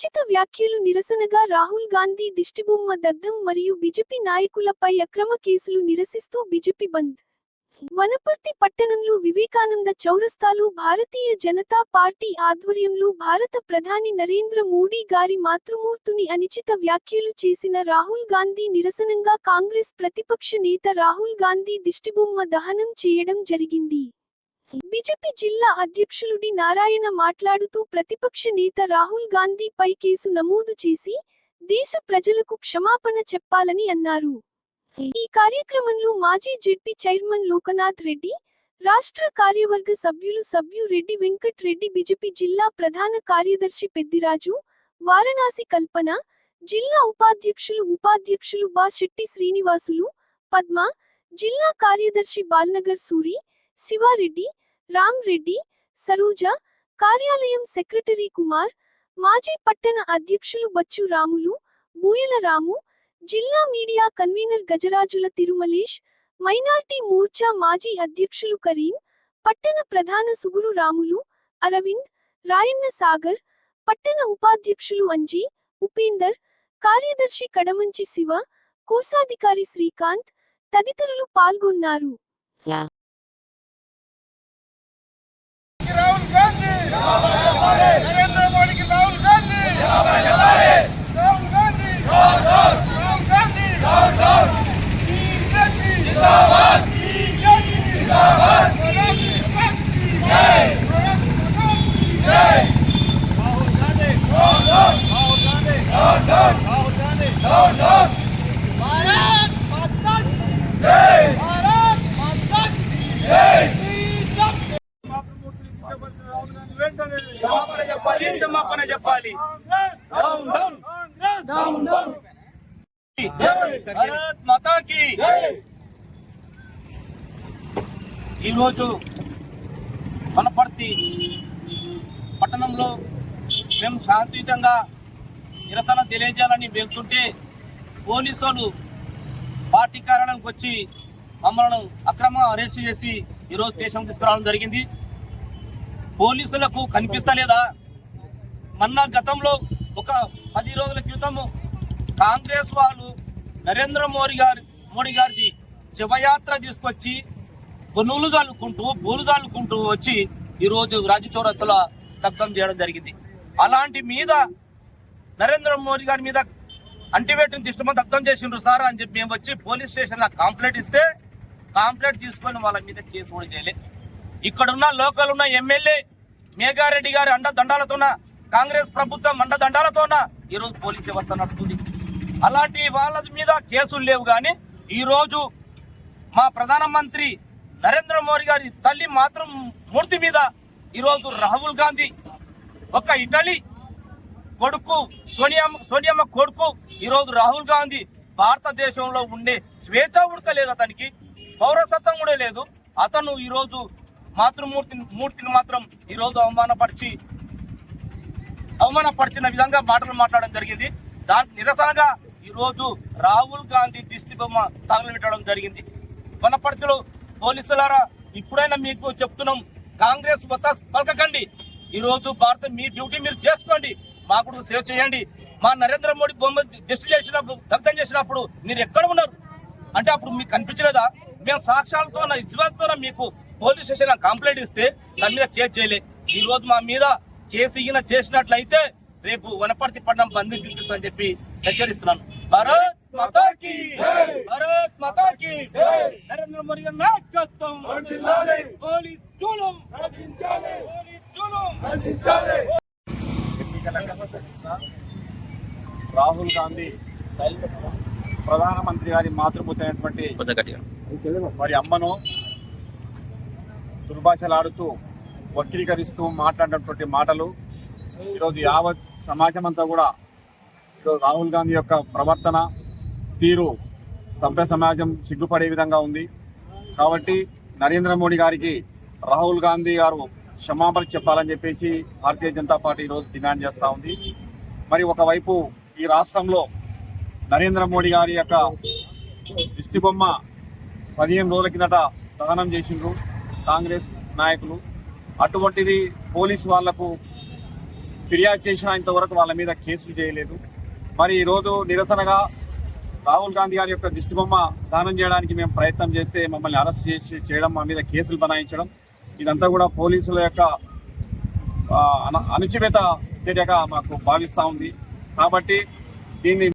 అనుచిత వ్యాఖ్యలు నిరసనగా రాహుల్ గాంధీ దిష్టిబొమ్మ దగ్ధం మరియు బీజేపీ నాయకులపై అక్రమ కేసులు నిరసిస్తూ బీజేపీ బంద్. వనపర్తి పట్టణంలో వివేకానంద చౌరస్తాలో భారతీయ జనతా పార్టీ ఆధ్వర్యంలో భారత ప్రధాని నరేంద్ర మోడీ గారి మాతృమూర్తుని అనిచిత వ్యాఖ్యలు చేసిన రాహుల్ గాంధీ నిరసనంగా కాంగ్రెస్ ప్రతిపక్ష నేత రాహుల్ గాంధీ దిష్టిబొమ్మ దహనం చేయడం జరిగింది. బీజేపీ జిల్లా అధ్యక్షులు డి నారాయణ మాట్లాడుతూ ప్రతిపక్ష నేత రాహుల్ గాంధీపై కేసు నమోదు చేసి దేశ ప్రజలకు క్షమాపణ చెప్పాలని అన్నారు. ఈ కార్యక్రమంలో మాజీ జెడ్పీ చైర్మన్ లోకనాథ్ రెడ్డి రాష్ట్ర కార్యవర్గ సభ్యులు సభ్యు రెడ్డి వెంకట్ రెడ్డి బీజేపీ జిల్లా ప్రధాన కార్యదర్శి పెద్దిరాజు వారణాసి కల్పన జిల్లా ఉపాధ్యక్షులు ఉపాధ్యక్షులు బా శెట్టి శ్రీనివాసులు పద్మ జిల్లా కార్యదర్శి బాల్నగర్ సూరి శివారెడ్డి రామ్రెడ్డి సరోజ కార్యాలయం సెక్రటరీ కుమార్ మాజీ పట్టణ అధ్యక్షులు బచ్చు రాములు బూయల రాము జిల్లా media convener Gajarajula Tirumalesh minority Morcha మాజీ అధ్యక్షులు కరీం పట్టణ ప్రధాన సుగురు రాములు అరవింద్ రాయన్న సాగర్ పట్టణ ఉపాధ్యక్షులు అంజీ ఉపేందర్ కార్యదర్శి కడమంచి శివ కోశాధికారి శ్రీకాంత్ తదితరులు పాల్గొన్నారు రాహుల్ గాంధీ నరేంద్ర మోడీకి రాహుల్ గాంధీ రాహుల్ గాంధీ రాహుల్ గాంధీ బీజేపీ జిందాబాద్ బీజేపీ జిందాబాద్ జై జై రాహుల్ గాంధీ రాహుల్ గాంధీ రాహుల్ గాంధీ భారత్ మాతా జై భారత్ మాతా జై క్షమాపణ చెప్పాలి క్షమాపణ చెప్పాలి down down down down Bharat మాతాకి. ఈరోజు వనపర్తి పట్టణంలో మేము శాంతియుతంగా నిరసన తెలియజేయాలని వెళ్తుంటే పోలీసులు పార్టీ కారణంకి వచ్చి మమ్మల్ని అక్రమంగా అరెస్ట్ చేసి ఈరోజు దేశం తీసుకురావడం జరిగింది. పోలీసులకు కనిపిస్తలేదా? మొన్న గతంలో ఒక పది రోజుల క్రితము కాంగ్రెస్ వాళ్ళు నరేంద్ర మోడీ గారి మోడీ గారిది శివయాత్ర తీసుకొచ్చి కొనుగోలు చల్లుకుంటూ బోలు చల్లుకుంటూ వచ్చి ఈరోజు రాజు చౌరస్తల దగ్ధం చేయడం జరిగింది. అలాంటి మీద నరేంద్ర మోడీ గారి మీద అంటివేటిని దిష్టమో దగ్ధం చేసిండ్రు సార్ అని చెప్పి మేము వచ్చి పోలీస్ స్టేషన్లో కాంప్లైంట్ ఇస్తే కాంప్లైంట్ తీసుకొని వాళ్ళ మీద కేసు కూడా చేయలేదు ఇక్కడున్న లోకల్ ఉన్న ఎమ్మెల్యే మేఘారెడ్డి గారి అండ దండాలతోన కాంగ్రెస్ ప్రభుత్వం అండ దండాలతోన ఈరోజు పోలీస్ వ్యవస్థ నడుస్తుంది. అలాంటి వాళ్ళ మీద కేసులు లేవు కానీ ఈరోజు మా ప్రధానమంత్రి నరేంద్ర మోడీ గారి తల్లి మాత్రం మూర్తి మీద ఈరోజు రాహుల్ గాంధీ ఒక ఇటలీ కొడుకు సోనియమ్మ సోనియమ్మ కొడుకు ఈరోజు రాహుల్ గాంధీ భారతదేశంలో ఉండే స్వేచ్ఛ ఉడక లేదు అతనికి పౌరసత్వం కూడా లేదు. అతను ఈరోజు మాతృమూర్తిని మూర్తిని మాత్రం ఈరోజు అవమానపరిచి అవమానపరిచిన విధంగా మాటలు మాట్లాడడం జరిగింది. దానికి నిరసనగా ఈరోజు రాహుల్ గాంధీ దిష్టి బొమ్మ తగలబెట్టడం జరిగింది. వనపర్తిలో పోలీసులారా ఇప్పుడైనా మీకు చెప్తున్నాం కాంగ్రెస్ బతాస్ పలకకండి. ఈరోజు భారత మీ డ్యూటీ మీరు చేసుకోండి. మాకు కొడుకు సేవ్ చేయండి. మా నరేంద్ర మోడీ బొమ్మ దిష్టి చేసినప్పుడు దగ్ధం చేసినప్పుడు మీరు ఎక్కడ ఉన్నారు? అంటే అప్పుడు మీకు కనిపించలేదా? మేము సాక్ష్యాలతో విశ్వాసంతో మీకు పోలీస్ స్టేషన్ కంప్లైంట్ ఇస్తే దాని మీద కేసు చేయలే. ఈ రోజు మా మీద కేసు ఇగిన చేసినట్లయితే రేపు వనపర్తి పట్టణం బంద్ పిలిపిస్తానని చెప్పి హెచ్చరిస్తున్నాను. భారత్ మాతాకి భారత్ మాతాకి నరేంద్ర మోడీ గారి నాయకత్వం! పోలీస్ చూలం పోలీస్ చూలం రాహుల్ గాంధీ ప్రధానమంత్రి గారి మాతృమూర్తి అయినటువంటి వారి అమ్మను దుర్భాషలాడుతూ వక్రీకరిస్తూ మాట్లాడినటువంటి మాటలు ఈరోజు యావత్ సమాజం అంతా కూడా ఈరోజు రాహుల్ గాంధీ యొక్క ప్రవర్తన తీరు సభ్య సమాజం సిగ్గుపడే విధంగా ఉంది. కాబట్టి నరేంద్ర మోడీ గారికి రాహుల్ గాంధీ గారు క్షమాపణ చెప్పాలని చెప్పేసి భారతీయ జనతా పార్టీ ఈరోజు డిమాండ్ చేస్తూ ఉంది. మరి ఒకవైపు ఈ రాష్ట్రంలో నరేంద్ర మోడీ గారి యొక్క దిష్టిబొమ్మ పదిహేను రోజుల కిందట దహనం చేసిండ్రు. కాంగ్రెస్ నాయకులు అటువంటిది పోలీసు వాళ్ళకు ఫిర్యాదు చేసినా ఇంతవరకు వాళ్ళ మీద కేసులు చేయలేదు. మరి ఈరోజు నిరసనగా రాహుల్ గాంధీ గారి యొక్క దిష్టిబొమ్మ దానం చేయడానికి మేము ప్రయత్నం చేస్తే మమ్మల్ని అరెస్ట్ చేసి చేయడం మా మీద కేసులు బనాయించడం ఇదంతా కూడా పోలీసుల యొక్క అణచివేత చర్యగా మాకు భావిస్తూ ఉంది. కాబట్టి దీన్ని